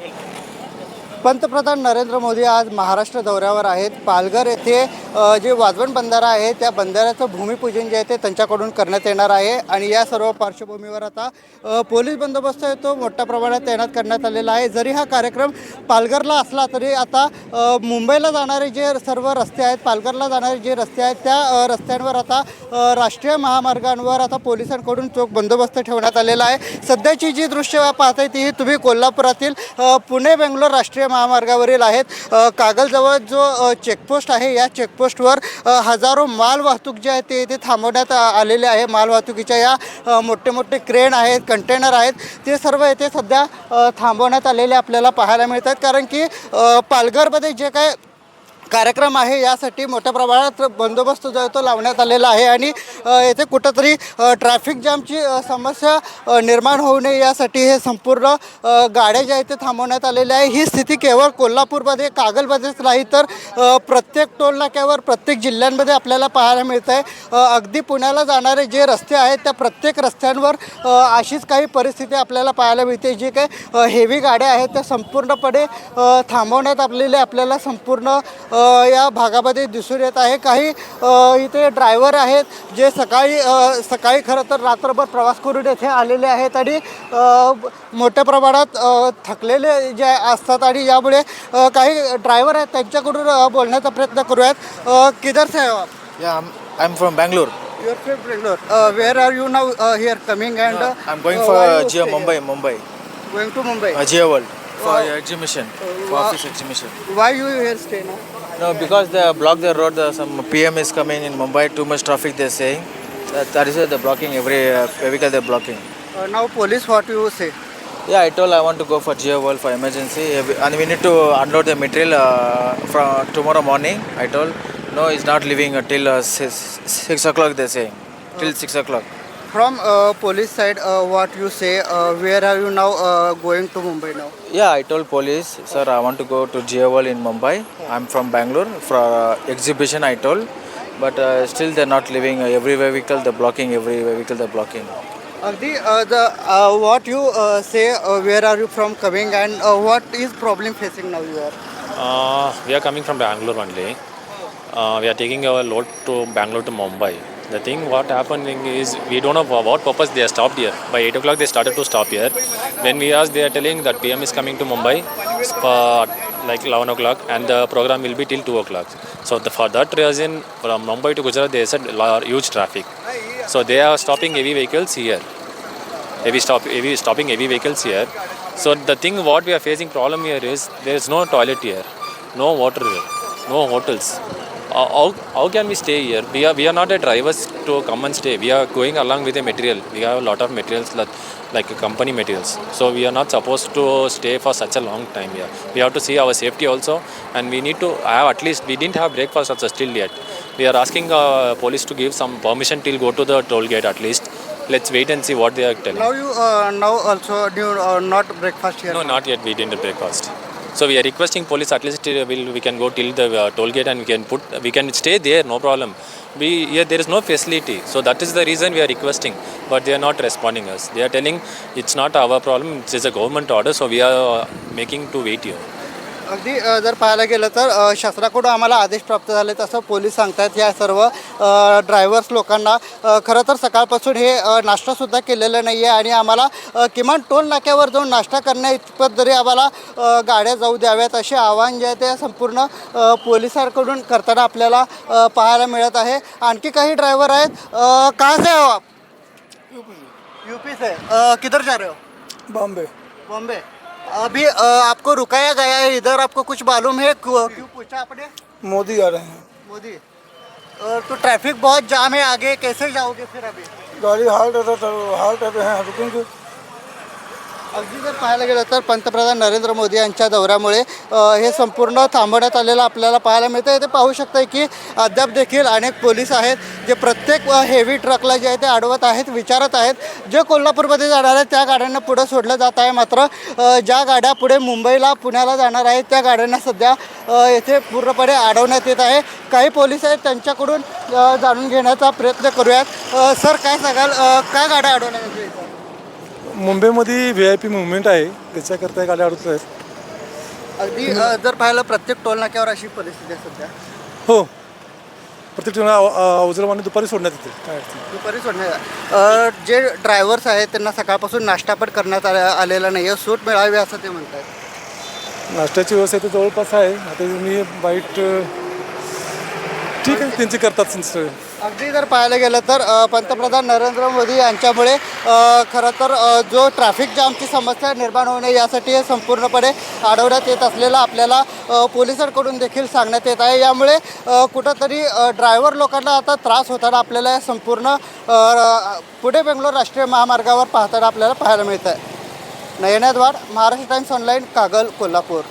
Thank you. पंतप्रधान नरेंद्र मोदी आज महाराष्ट्र दौऱ्यावर आहेत. पालघर येथे जे वाजवण बंधारा आहे त्या बंधाऱ्याचं भूमिपूजन जे आहे ते त्यांच्याकडून करण्यात येणार आहे. आणि या सर्व पार्श्वभूमीवर आता पोलीस बंदोबस्त आहे तो मोठ्या प्रमाणात तैनात करण्यात आलेला आहे. जरी हा कार्यक्रम पालघरला असला तरी आता मुंबईला जाणारे जे सर्व रस्ते आहेत पालघरला जाणारे जे रस्ते आहेत त्या रस्त्यांवर आता राष्ट्रीय महामार्गांवर आता पोलिसांकडून चोख बंदोबस्त ठेवण्यात आलेला आहे. सध्याची जी दृश्य पाहताय ती तुम्ही कोल्हापुरातील पुणे बेंगलोर राष्ट्रीय महामार्गावरील आहेत. कागलजवळ जो चेकपोस्ट आहे या चेकपोस्टवर हजारो माल वाहतूक जे आहे ते इथे थांबवण्यात आलेले आहे. माल वाहतुकीच्या या मोठे मोठे क्रेन आहेत कंटेनर आहेत. ते सर्व येथे सध्या थांबवण्यात आलेले आपल्याला पाहायला मिळतात. कारण की पालघरमध्ये जे काय कार्यक्रम आहे. यासाठी मोठ्या प्रमाणात बंदोबस्त जो आहे तो लावण्यात आलेला आहे आणि येथे कुठंतरी ट्रॅफिक जामची समस्या निर्माण होऊ नये यासाठी हे संपूर्ण गाड्या ज्या आहेत ते थांबवण्यात आलेल्या आहे ही स्थिती केवळ कोल्हापूरमध्ये कागलमध्येच नाही तर प्रत्येक टोल नाक्यावर प्रत्येक जिल्ह्यांमध्ये आपल्याला पाहायला मिळतं आहे अगदी पुण्याला जाणारे जे रस्ते आहेत त्या प्रत्येक रस्त्यांवर अशीच काही परिस्थिती आपल्याला पाहायला मिळते. जे काही हेवी गाड्या आहेत त्या संपूर्णपणे थांबवण्यात आलेल्या आपल्याला संपूर्ण या भागामध्ये दिसून येत आहे. काही इथे ड्रायव्हर आहेत जे सकाळी सकाळी खरं तर रात्रभर प्रवास करून येथे आलेले आहेत आणि मोठ्या प्रमाणात थकलेले जे असतात आणि यामुळे काही ड्रायव्हर आहेत त्यांच्याकडून बोलण्याचा प्रयत्न करूयात. अ, किधर से हो आप? Yeah, I'm, I'm from Bangalore. Your from Bangalore where are you now here coming and I'm going for uh, Geo Mumbai, Mumbai, going to Mumbai Geo World. for wow. exhibition, oh, for wow. office exhibition. Why you here stay now? No, because they block the road. The, some PM is coming in Mumbai. Too much traffic. They're saying that, that is why they're blocking every uh, vehicle. They're blocking. Uh, now police, what you say? Yeah, I told I want to go for Geo World for emergency, and we need to unload the material uh, from tomorrow morning. I told no, it's not leaving until uh, six, six o'clock. They're saying till oh. six o'clock. From uh, police side, uh, what you say? Uh, where are you now uh, going to Mumbai now? Yeah, I told police, sir, I want to go to Geo in Mumbai. I'm from Bangalore for uh, exhibition. I told, but uh, still they're not leaving. Uh, every vehicle they're blocking. Every vehicle they're blocking. Agdi, uh, the uh, what you uh, say? Uh, where are you from coming, and uh, what is problem facing now? You are. Uh, we are coming from Bangalore only. Uh, we are taking our load to Bangalore to Mumbai. The thing what happening is we don't know for what purpose they are stopped here. By 8 o'clock they started to stop here. When we asked, they are telling that PM is coming to Mumbai for like 11 o'clock and the program will be till 2 o'clock. So the, for that reason, from Mumbai to Gujarat, they said huge traffic. So they are stopping heavy vehicles here. heavy stop heavy stopping heavy vehicles here so the thing what we are facing problem here is there is no toilet here no water here no hotels how, how can we stay here? We are we are not a drivers to come and stay. We are going along with the material. We have a lot of materials like, like company materials. So we are not supposed to stay for such a long time here. We have to see our safety also. And we need to have at least we didn't have breakfast also still yet. We are asking uh, police to give some permission till go to the toll gate at least. Let's wait and see what they are telling. Now you uh, now also do uh, not breakfast here. no, not yet. We didn't breakfast. So we are requesting police at least uh, we'll, we can go till the uh, toll gate and we can put we can stay there, no problem. We here there is no facility, so that is the reason we are requesting. But they are not responding us. They are telling it's not our problem. It is a government order, so we are uh, making to wait here. अगदी जर पाहायला गेलं तर शासनाकडून आम्हाला आदेश प्राप्त झाले तसं पोलीस सांगतात या सर्व ड्रायव्हर्स लोकांना. खरं तर सकाळपासून हे नाश्तासुद्धा केलेलं नाही आहे आणि आम्हाला किमान टोल नाक्यावर जाऊन नाश्ता करण्या इतपत जरी आम्हाला गाड्या जाऊ द्याव्यात असे आवाहन जे आहे ते संपूर्ण पोलिसांकडून करताना आपल्याला पाहायला मिळत आहे. आणखी काही ड्रायव्हर आहेत कहाँ से हो आप? यूपी से अ, किधर जा रहे हो? बॉम्बे. बॉम्बे. अभी आपको रुकाया गया है इधर आपको कुछ मालूम है? क्यों क्यों पूछा आपने? मोदी आ रहे हैं। मोदी तो ट्रैफ़िक बहुत जाम है आगे कैसे जाओगे फिर अभी? गाड़ी हाल्ट हाल्ट हैं रुकेंगे। अगदी जर पाहायला गेलं तर पंतप्रधान नरेंद्र मोदी यांच्या दौऱ्यामुळे हे संपूर्ण थांबवण्यात आलेलं आपल्याला पाहायला मिळतं ते पाहू शकता की अद्याप देखील अनेक पोलीस आहेत जे प्रत्येक हेवी ट्रकला जे आहे ते अडवत आहेत विचारत आहेत. जे कोल्हापूरमध्ये जाणार आहेत त्या गाड्यांना पुढे सोडलं जात आहे मात्र ज्या गाड्या पुढे मुंबईला पुण्याला जाणार आहेत त्या गाड्यांना सध्या येथे पूर्णपणे अडवण्यात येत आहे. काही पोलीस आहेत त्यांच्याकडून जाणून घेण्याचा प्रयत्न करूयात. सर काय सांगाल? का गाड्या अडवण्यात येत आहेत? मुंबईमध्ये व्ही आय पी मुवमेंट आहे त्याच्याकरता गाड्या अडवत आहेत. अगदी अ, जर पाहिलं प्रत्येक टोल नाक्यावर अशी परिस्थिती आहे सध्या. हो. प्रत्येक ठिकाणी अव- अ- अवजरवाणी दुपारी सोडण्यात येते. काय अडचण नाही. दुपारी सोडण्यात अ, जे ड्रायव्हर्स आहेत त्यांना सकाळपासून नाश्ता पण करण्यात आला आलेला नाही आहे. सूट मिळावी असं ते म्हणतात नाश्त्याची व्यवस्था इथे जवळपास आहे. आता मी बाईट अ, ठीक आहे त्यांची करतात संस्था. अगदी जर पाहायला गेलं तर पंतप्रधान नरेंद्र मोदी यांच्यामुळे खरं तर जो ट्रॅफिक जामची समस्या निर्माण होऊ नये यासाठी हे संपूर्णपणे अडवण्यात येत असलेलं आपल्याला पोलिसांकडून देखील सांगण्यात येत आहे. यामुळे कुठंतरी ड्रायव्हर लोकांना आता त्रास होताना आपल्याला संपूर्ण पुढे पुणे बेंगलोर राष्ट्रीय महामार्गावर पाहताना आपल्याला पाहायला मिळत आहे नयनाद्वार महाराष्ट्र टाइम्स ऑनलाईन कागल कोल्हापूर.